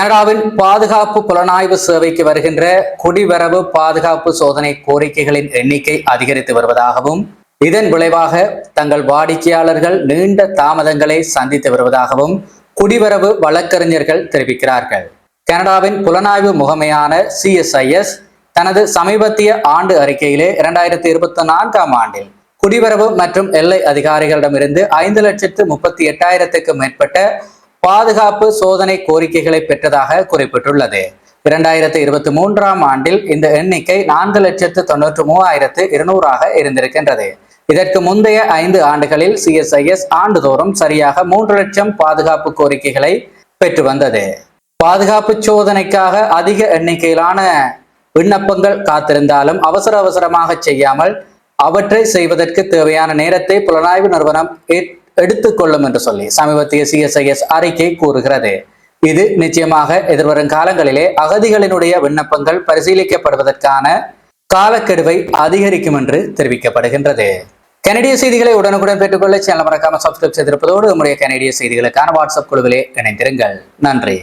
கனடாவின் பாதுகாப்பு புலனாய்வு சேவைக்கு வருகின்ற குடிவரவு பாதுகாப்பு சோதனை கோரிக்கைகளின் எண்ணிக்கை அதிகரித்து வருவதாகவும் இதன் விளைவாக தங்கள் வாடிக்கையாளர்கள் நீண்ட தாமதங்களை சந்தித்து வருவதாகவும் குடிவரவு வழக்கறிஞர்கள் தெரிவிக்கிறார்கள். கனடாவின் புலனாய்வு முகமையான சிஎஸ்ஐஎஸ் தனது சமீபத்திய ஆண்டு அறிக்கையிலே இரண்டாயிரத்தி இருபத்தி நான்காம் ஆண்டில் குடிவரவு மற்றும் எல்லை அதிகாரிகளிடமிருந்து ஐந்து லட்சத்து முப்பத்தி எட்டாயிரத்துக்கும் மேற்பட்ட பாதுகாப்பு சோதனை கோரிக்கைகளை பெற்றதாக குறிப்பிட்டுள்ளது. இரண்டாயிரத்தி இருபத்தி மூன்றாம் ஆண்டில் இந்த எண்ணிக்கை நான்கு லட்சத்து தொன்னூற்று மூவாயிரத்து இருநூறாக இருந்திருக்கின்றது. இதற்கு முந்தைய ஐந்து ஆண்டுகளில் சிஎஸ்ஐஎஸ் ஆண்டுதோறும் சரியாக மூன்று லட்சம் பாதுகாப்பு கோரிக்கைகளை பெற்று வந்தது. பாதுகாப்பு சோதனைக்காக அதிக எண்ணிக்கையிலான விண்ணப்பங்கள் காத்திருந்தாலும் அவசர அவசரமாக செய்யாமல் அவற்றை செய்வதற்கு தேவையான நேரத்தை புலனாய்வு நிறுவனம் எடுத்துக்கொள்ளும் என்று சொல்லி சமீபத்திய சிஎஸ்ஐஎஸ் அறிக்கை கூறுகிறது. இது நிச்சயமாக எதிர்வரும் காலங்களிலே அகதிகளினுடைய விண்ணப்பங்கள் பரிசீலிக்கப்படுவதற்கான காலக்கெடுவை அதிகரிக்கும் என்று தெரிவிக்கப்படுகின்றது. கனடிய செய்திகளை உடனுக்குடன் பெற்றுக்கொள்ள சேனல் மறக்காம சப்ஸ்கிரைப் செய்திருப்பதோடு நம்முடைய கனடிய செய்திகளுக்கான வாட்ஸ்அப் குழுவிலே இணைந்திருங்கள். நன்றி.